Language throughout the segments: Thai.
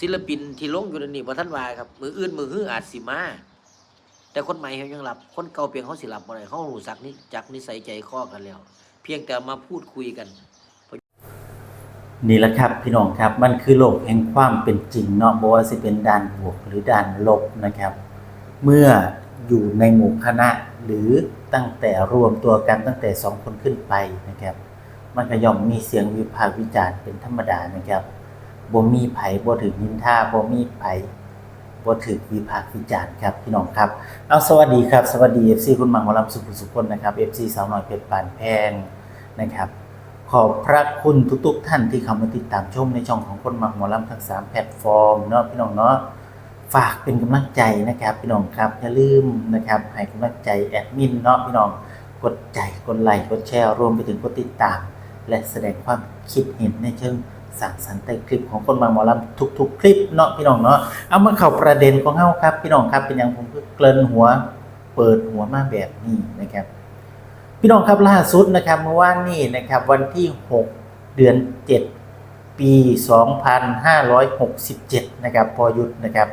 ศิลปินที่ลงอยู่ในนี้บ่ทันว่าครับ มืออื่นมือฮื้ออาจสิมา แต่คนใหม่เขายังหลับ คนเก่าเพียงเขาสิหลับบ่ได้เขารู้จักนี่จักนิสัยใจคอกันแล้ว เพียงแต่มาพูดคุยกันนี่แหละครับพี่น้องครับมันคือโลกแห่งความเป็นจริงเนาะบ่ว่าสิเป็นด้านบวกหรือด้านลบนะครับ เมื่ออยู่ในหมู่คณะหรือตั้งแต่รวมตัวกันตั้งแต่สองคนขึ้นไปนะครับ มันก็ย่อมมีเสียงวิพากษ์วิจารณ์เป็นธรรมดานะครับ บ่มีไผบ่ถึกนินทาบ่มีไผบ่ถึกวิพากษ์วิจารณ์ครับพี่น้องครับเอาสวัสดีครับสวัสดี FC คุณมังหมอลำสุขุสุขคนนะครับ FC สาวน้อยเพชรปานแพงนะครับขอบพระคุณทุกๆ ท่านที่เข้ามาติดตามชมในช่องของคนมักหมอลำทั้ง 3 แพลตฟอร์มเนาะพี่น้องเนาะฝากเป็นกำลังใจนะครับ พี่น้องครับอย่าลืมนะครับให้กำลังใจแอดมินเนาะพี่น้องกดใจกดไลค์กดแชร์รวมไปถึงกดติดตาม และแสดงความคิดเห็นในเชิง สั่งสรรค์แต่คลิปของคนบางหมอลำทุก ๆ คลิปเนาะพี่น้องเนาะเอามาเข้าประเด็นของเฮาครับ พี่น้องครับเป็นอย่างผมเกริ่นหัวเปิดหัวมาแบบนี้นะครับ พี่น้องครับล่าสุดนะครับเมื่อวานนี้นะครับ วันที่ 6 เดือน 7 ปี 2567 นะครับพอยุทธนะครับ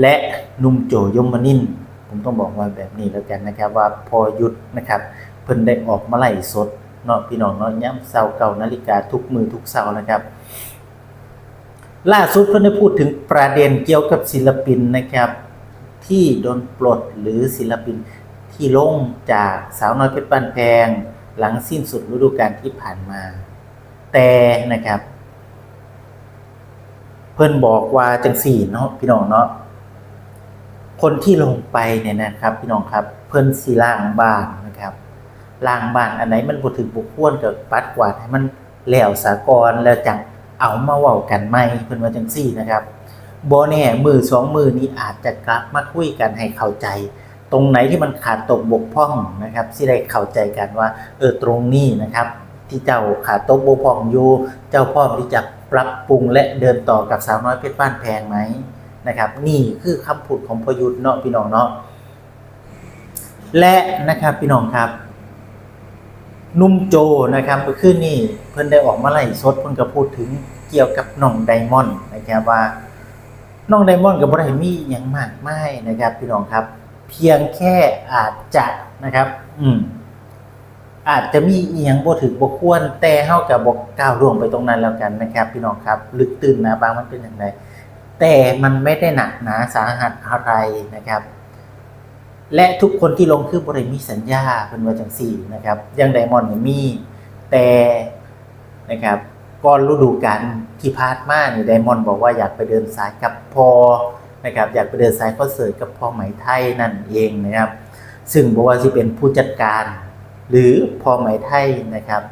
และนุ่มโจยมนินผมต้องบอกว่าแบบนี้แล้วกันนะครับว่าพอยุทธนะครับ เพิ่นได้ออกมาไล่สด เนาะพี่น้องเนาะย่ำเสาเก่านาฬิกาทุกมือทุกเสานะครับ ล่าสุดเพิ่นได้พูดถึงประเด็นเกี่ยวกับศิลปินนะครับ ที่โดนปลดหรือศิลปินที่ลงจากสาวน้อยเพชรบ้านแพง หลังสิ้นสุดฤดูกาลที่ผ่านมา แต่นะครับ เพิ่อนบอกว่าจังสี่เนาะพี่น้องเนาะคนที่ลงไปเนี่ยนะครับ พี่น้องครับ เพิ่อนสีล่างบ้านนะครับ ล่างบ้านอันไหนมันบ่ถึงบุกควรกับปัดกวาดให้มันแล้วสากรแล้วจังเอามาเว้ากันใหม่เพิ่นว่าจังสี่นะครับบ่แน่มือสองมือนี้อาจจะกลับมาคุยกันให้เข้าใจ ตรงไหนที่มันขาดตกบกพร่องนะครับที่ได้เข้าใจกันว่าเออตรงนี้นะครับที่เจ้าขาดตกบกพร่องอยู่ เจ้าพ่อมที่จะปรับปรุงและเดินต่อกับสาวน้อยเพชรบ้านแพงไหมนะครับ นี่คือคำพูดของพยุทธเนาะพี่น้องเนาะและนะครับพี่น้องครับ นุ่มโจนะครับเมื่อคืนนี้เพิ่นได้ออกมาไล่สดเพิ่นก็พูดถึงเกี่ยวกับน้องไดมอนด์นะครับว่าน้องไดมอนด์กับบ่ได้มีหยังมากมายนะครับพี่น้องครับ เพียงแค่อาจจะนะครับ อืมอาจจะมีเอียงบ่ถึกบ่ควรแต่เฮาก็บ่ก้าวล่วงไปตรงนั้นแล้วกันนะครับ พี่น้องครับ ลึกตื้นนะบางมันเป็นอย่างไรแต่มันไม่ได้หนักหนาสาหัสอะไรนะครับ และทุกคนที่ลงคือบริมีสัญญาเป็นว่าจังสี่นะครับยังไดมอนด์มีแต่นะครับก่อนฤดูกาลที่พาดมาเนี่ยไดมอนด์บอกว่าอยากไปเดินสายกับพอนะครับอยากไปเดินสายคอนเสิร์ตกับพอไหมไทยนั่นเองนะครับ ซึ่งบอกว่าที่เป็นผู้จัดการ หรือพอไหมไทยนะครับ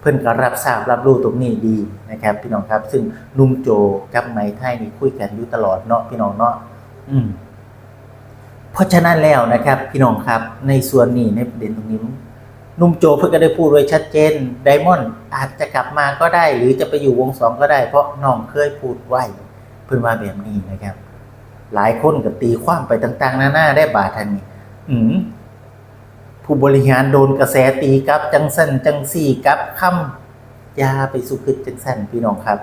เพิ่อนก็รับทราบรับรู้ตรงนี้ดีนะครับ พี่น้องครับ ซึ่งนุ่มโจกับไหมไทยนี่คุยกันอยู่ตลอดเนาะพี่น้องเนาะอืม ราะฉะนั้นแล้วนะครับ พี่น้องครับในส่วนนี้ในประเด็นตรงนี้นุ่มโจเพิ่งก็ได้พูดไว้ชัดเจนไดมอนด์อาจจะกลับมาก็ได้ หรือจะไปอยู่วงสองก็ได้ เพราะน้องเคยพูดไว้เพิ่นว่าแบบนี้นะครับ หลายคนก็ตีความไปต่างๆหน้านาได้บาททันนี้ อืมผู้บริหารโดนกระแสตีกลับจังสันจังสี่กลับคำยาไปสุขึดจังสันพี่น้องครับ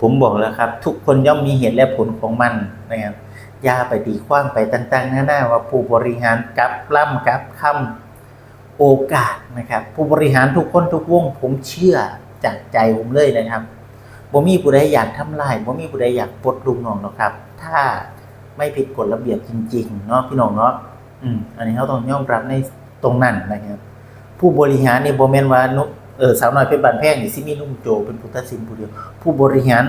ผมบอกแล้วครับ ทุกคนย่อมมีเหตุและผลของมันนะครับ ย่าไปตีความไปต่างๆหน้าๆว่าผู้บริหารกับล่ำกับคำโอกาสนะครับ ผู้บริหารทุกคนทุกวง ผมเชื่อจากใจผมเลยนะครับบ่มีผู้ใดอยากทำลายบ่มีผู้ใดอยากปลดลุงน้องหรอกครับ ถ้าไม่ผิดกฎระเบียบจริงๆเนาะพี่น้องเนาะอืมอันนี้เขาต้องยอมรับในตรงนั้นนะครับ ผู้บริหารนี่บ่แม่นว่านุเออสาวน้อยเพชรบานแพงนี่สิมีนุ่มโจเป็นผู้ตัดสินผู้เดียว ผู้บริหาร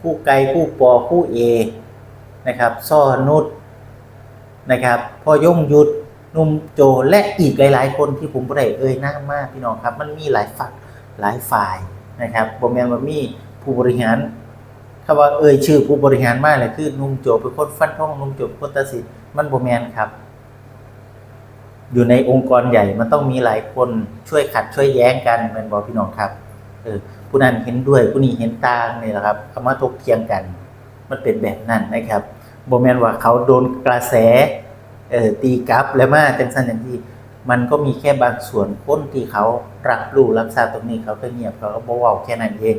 คู่ไกลคู่ปอคู่เอ นะครับซ่อนุชนะครับพ่อยงยุทธนุ่มโจและอีกหลาย ๆ คนที่ผมบ่ได้เอ่ยนามากพี่น้องครับ มันมีหลายฝักหลายฝ่ายนะครับบ่แมนว่ามีผู้บริหารคำว่าเอ่ยชื่อผู้บริหารมากเลยคือนุ่มโจเป็นคนฟันธงนุ่มโจเป็นคนตัดสินมันบ่แมนครับ อยู่ในองค์กรใหญ่มันต้องมีหลายคนช่วยขัดช่วยแย้งกันแม่นบ่พี่น้องครับเออผู้นั้นเห็นด้วยผู้นี้เห็นต่างนี่แหละครับเอามาถกเถียงกัน มันเป็นแบบนั้นนะครับ บแมนว่าเขาโดนกระแสเอ่อตีกลับแล้วมาจังสันอย่างที่มันก็มีแค่บางส่วนคนที่เขารับรู้รับทราบตรงนี้เขาก็เงียบเขาก็บอกว่าแค่นั้นเอง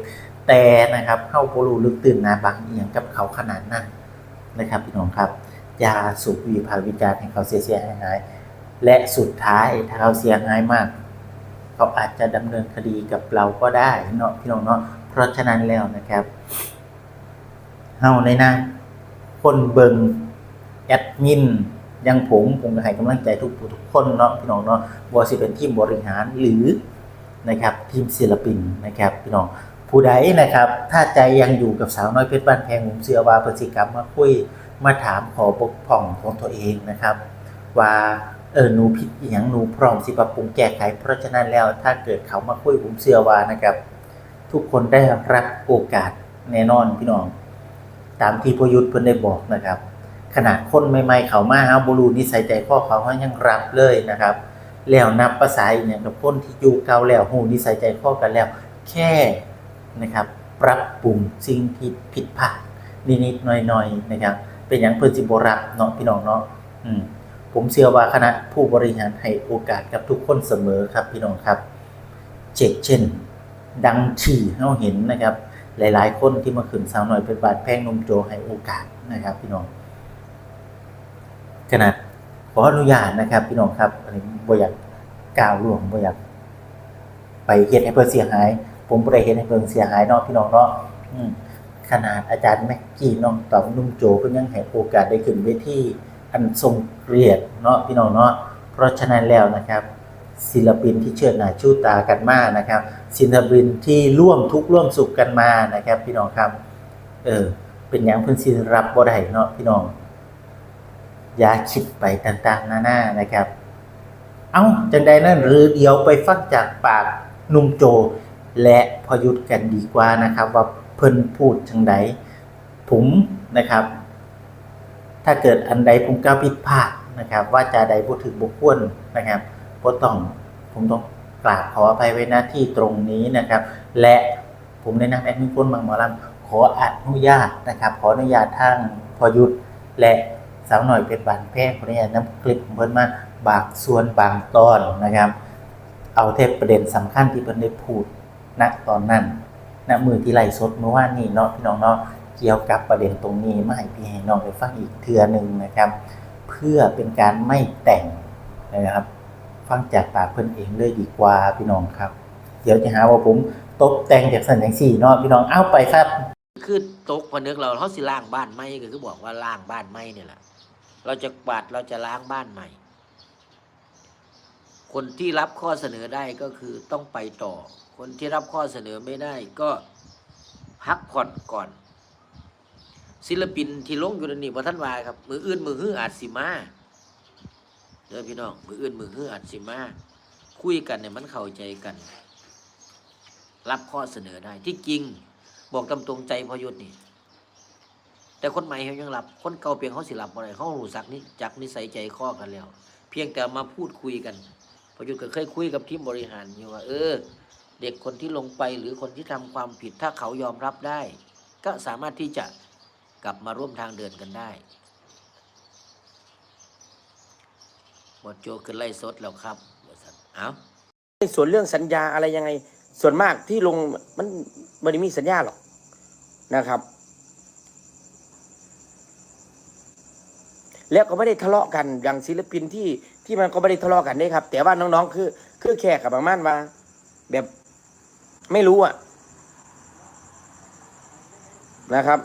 แต่นะครับเข้าโปรูลึกตื่นนาบางเอียงกับเขาขนาดนั้นนะครับพี่น้องครับยาสูบวิพาวิจารณ์ให้เขาเสียเสียหายหายและสุดท้ายถ้าเขาเสียหายมาก เขาอาจจะดำเนินคดีกับเราก็ได้เนาะพี่น้องเนาะเพราะฉะนั้นแล้วนะครับเฮาในหน้า คนเบิงแอดมินยังผมผมก็ให้กำลังใจทุกผู้ทุกคนเนาะพี่น้องเนาะว่าสิเป็นทีมบริหารหรือนะครับทีมศิลปินนะครับพี่น้องผู้ใดนะครับ ถ้าใจยังอยู่กับสาวน้อยเพชรบ้านแพงผมเชื่อว่าประสิกรรมมาคุยมาถามขอบกพร่องของตัวเองนะครับ ว่าเออหนูผิดอย่างหนูพร้อมสิปรับปรุงแก้ไขเพราะฉะนั้นแล้วถ้าเกิดเขามาคุยผมเชื่อว่านะครับ ทุกคนได้รับโอกาสแน่นอนพี่น้อง ตามที่พยุทธเพิ่นได้บอกนะครับ ขนาดคนใหม่ๆเขามาฮาบรูนิสัยใจคอเขาเขายังรับเลยนะครับ แล้วนับภาษาอีกอย่างกับคนที่อยู่เก่าแล้วหูนิสัยใจคอกันแล้ว แค่นะครับ ปรับปรุงสิ่งที่ผิดพลาดนิดๆหน่อยๆนะครับ เป็นอย่างเพิ่นสิบ่รับเนาะพี่น้องเนาะอืมผมเชื่อว่าคณะผู้บริหารให้โอกาสกับทุกคนเสมอครับพี่น้องครับเช่นเช่น ดังที่เราเห็นนะครับ หลายๆ คนที่มาขึ้นสาวหน่อยเป็นบาดแพงนมโจให้โอกาสนะครับ พี่น้องขนาดขออนุญาตนะครับ พี่น้องครับอันนี้บ่อยากกล่าวล่วงบ่อยาก ไปเฮ็ดให้เพิ่นเสียหาย ผมบ่ได้เฮ็ดให้เพิ่นเสียหายเนาะพี่น้องเนาะอืมขนาดอาจารย์แม็กกี้น้องตอบนุ่มโจเพิ่นยังให้โอกาสได้ขึ้นเวทีอันทรงเกียรติเนาะพี่น้องเนาะเพราะฉะนั้นแล้วนะครับ ศิลปินที่เชิดหน้าชูตากันมานะครับ ศิลปินที่ร่วมทุกข์ร่วมสุขกันมานะครับ พี่น้องครับ เออ เป็นอย่างเพิ่อนสิรับบ่ได้เนาะพี่น้องอย่าคิดไปต่างๆนานานะครับ เอ้าจังใดนั่นหรือเดี๋ยวไปฟังจากปากนุ่มโจ และพอยุทธกันดีกว่านะครับ ว่าเพิ่นพูดจังใดผมนะครับ ถ้าเกิดอันใดผมก้าวผิดพลาดนะครับ ว่าจาใดบ่ถึงบ่ควรนะครับ บ่ต้องผมต้องกราบขออภัยไว้หน้าที่ตรงนี้นะครับ และผมในนามแอดมินคนบางหมอลำขออนุญาตนะครับ ขออนุญาตทางพยุทธและสาวหน่อยเป็นบานแพงขออนุญาตนำคลิปของเพิ่นมาบางส่วนบางตอนนะครับ เอาเทปประเด็นสำคัญที่เพิ่นได้พูดณตอนนั้นณมือที่ไล่สดเมื่อวานนี้เนาะพี่น้องเนาะเกี่ยวกับประเด็นตรงนี้มาให้พี่ให้น้องได้ฟังอีกเทื่อหนึ่งนะครับ เพื่อเป็นการไม่แต่งนะครับ ฟังจากปากเพิ่นเองเลยดีกว่าพี่น้องครับ เดี๋ยวจะหาว่าผมตกแต่งจากสันอย่างสี่เนาะพี่น้องเอาไปครับ คือตกพนึกเราเขาสิล้างบ้านใหม่ก็คือบอกว่าล้างบ้านใหม่เนี่ยแหละเราจะกวาดเราจะล้างบ้านใหม่ คนที่รับข้อเสนอได้ก็คือต้องไปต่อ คนที่รับข้อเสนอไม่ได้ก็พักผ่อนก่อน ศิลปินที่ลงอยู่ในนี้บ่ท่านว่าครับ มืออื่นมือฮื้ออาจสิมา เด้อพี่น้องมืออื่นมือฮื้ออาจสิมาคุยกันเนี่ยมันเข้าใจกัน รับข้อเสนอได้ ที่จริงบอกตามตรงใจพยุทธนี่ แต่คนใหม่เขายังรับ คนเก่าเพียงเขาสิรับอะไรเขารู้สักนี่จักนิสัยใจคอกันแล้ว เพียงแต่มาพูดคุยกันพยุทธก็เคยคุยกับทีมบริหารอยู่ว่า เออ เด็กคนที่ลงไปหรือคนที่ทำความผิดถ้าเขายอมรับได้ ก็สามารถที่จะกลับมาร่วมทางเดินกันได้ โจขึ้นไล่สดแล้วครับบริษัทเอาส่วนเรื่องสัญญาอะไรยังไง ส่วนมากที่ลงมันไม่ได้มีสัญญาหรอกนะครับ แล้วก็ไม่ได้ทะเลาะกันอย่างศิลปินที่ที่มันก็ไม่ได้ทะเลาะกันนี่ครับ แต่ว่าน้องๆ คือคือแค่กับบางม่านมาแบบไม่รู้อะนะครับ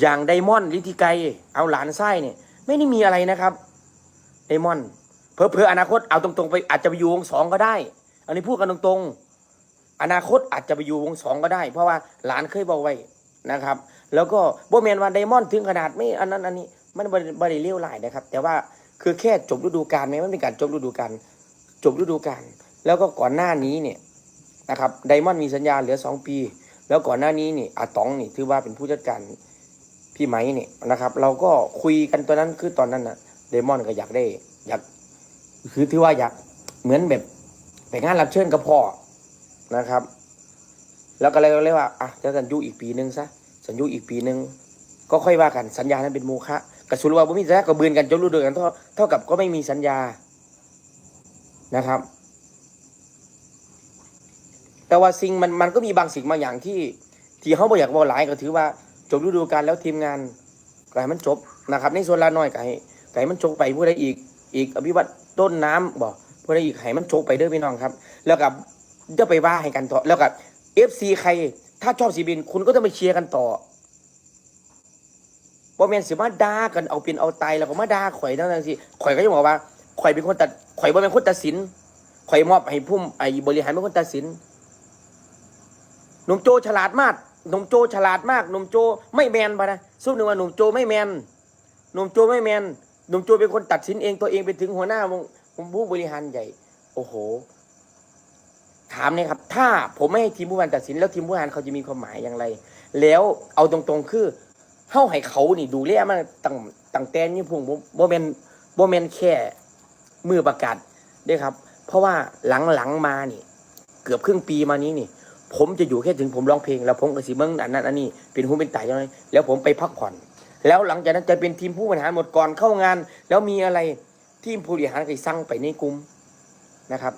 อย่างไดมอนด์ลิธิไกเอาหลานไส้เนี่ย ไม่ได้มีอะไรนะครับไดมอนด์ เพอเพออนาคตเอาตรงๆไปอาจจะไปอยู่วงสองก็ได้ อันนี้พูดกันตรงๆ อนาคตอาจจะไปอยู่วงสองก็ได้ เพราะว่าหลานเคยบอกไว้นะครับ แล้วก็โบแมนวันไดมอนด์ถึงขนาดไม่อันนั้นอันนี้มันบริเลี้ยวไหลยนะครับ แต่ว่าคือแค่จบฤดูกาลไหมมันเป็นการจบฤดูกาลจบฤดูกาลแล้วก็ก่อนหน้านี้เนี่ยนะครับไดมอนด์มีสัญญาเหลือสองปี แล้วก่อนหน้านี้นี่อาตองนี่ถือว่าเป็นผู้จัดการพี่ไหมเนี่ยนะครับ เราก็คุยกันตอนนั้นคือตอนนั้นนะไดมอนด์ก็อยากได้อยาก คือถือว่าอยากเหมือนแบบไปงานรับเชิญกับพ่อนะครับ แล้วก็เลยเรียกว่าอะจะสัญญูอีกปีหนึ่งซะสัญญูอีกปีหนึ่งก็ค่อยว่ากันสัญญานั้นเป็นโมฆะกระสุนว่าบ่มีสัญญาก็บืนกันจนรู้ด้วยกันเท่าเท่ากับก็ไม่มีสัญญานะครับ แต่ว่าสิ่งมันมันก็มีบางสิ่งบางอย่างที่ ที่เขาบ่อยากบอกหลายก็ถือว่าจบฤดูกาลแล้วทีมงานก็ให้มันจบนะครับ ในส่วนละน้อยก็ให้ก็ให้มันจบไปผู้ใดอีกอีกอภิวัต ต้นน้ำบอกผู้ใดอีกให้มันจบไปเด้อพี่น้องครับ แล้วกับจะไปว่าให้กันต่อแล้วกับเอฟซีใคร ถ้าชอบสีบิน คุณก็ต้องไปเชียร์กันต่อบ่แมนสิมาด่ากันเอาเป็นเอาตายแล้วก็มาด่าข่อยทั้งนั้นสิข่อยก็จะบอกว่าข่อยเป็นคนตัดข่อยบ่เป็นคนตัดสินข่อยมอบให้ผู้ไอ้บริหารเป็นคนตัดสินหนุ่มโจฉลาดมากหนุ่มโจฉลาดมากหนุ่มโจไม่แมนปะนะสู้หนึ่งว่าหนุ่มโจไม่แมนหนุ่มโจไม่แมน หนุ่มโจเป็นคนตัดสินเองตัวเองเป็นถึงหัวหน้าวงผู้บริหารใหญ่ โอ้โห ถามเนี่ยครับ ถ้าผมไม่ให้ทีมผู้บริหารตัดสินแล้วทีมผู้บริหารเขาจะมีความหมายอย่างไร แล้วเอาตรงๆคือเฮาให้เขานี่ดูแลมาตั้งตั้งแต่นี่พุ่งบ่แมนบ่แมนแค่มือประกาศด้ครับ เพราะว่าหลังๆมานี่ เกือบครึ่งปีมานี้นี่ ผมจะอยู่แค่ถึงผมร้องเพลง แล้วผมก็สิเบิ้งอันนั้นอันนี้เป็นหูเป็นตายยังไงแล้วผมไปพักผ่อน แล้วหลังจากนั้นจะเป็นทีมผู้บริหารหมดก่อนเข้างาน แล้วมีอะไรทีมผู้บริหารก็สั่งไปในกลุ่มนะครับ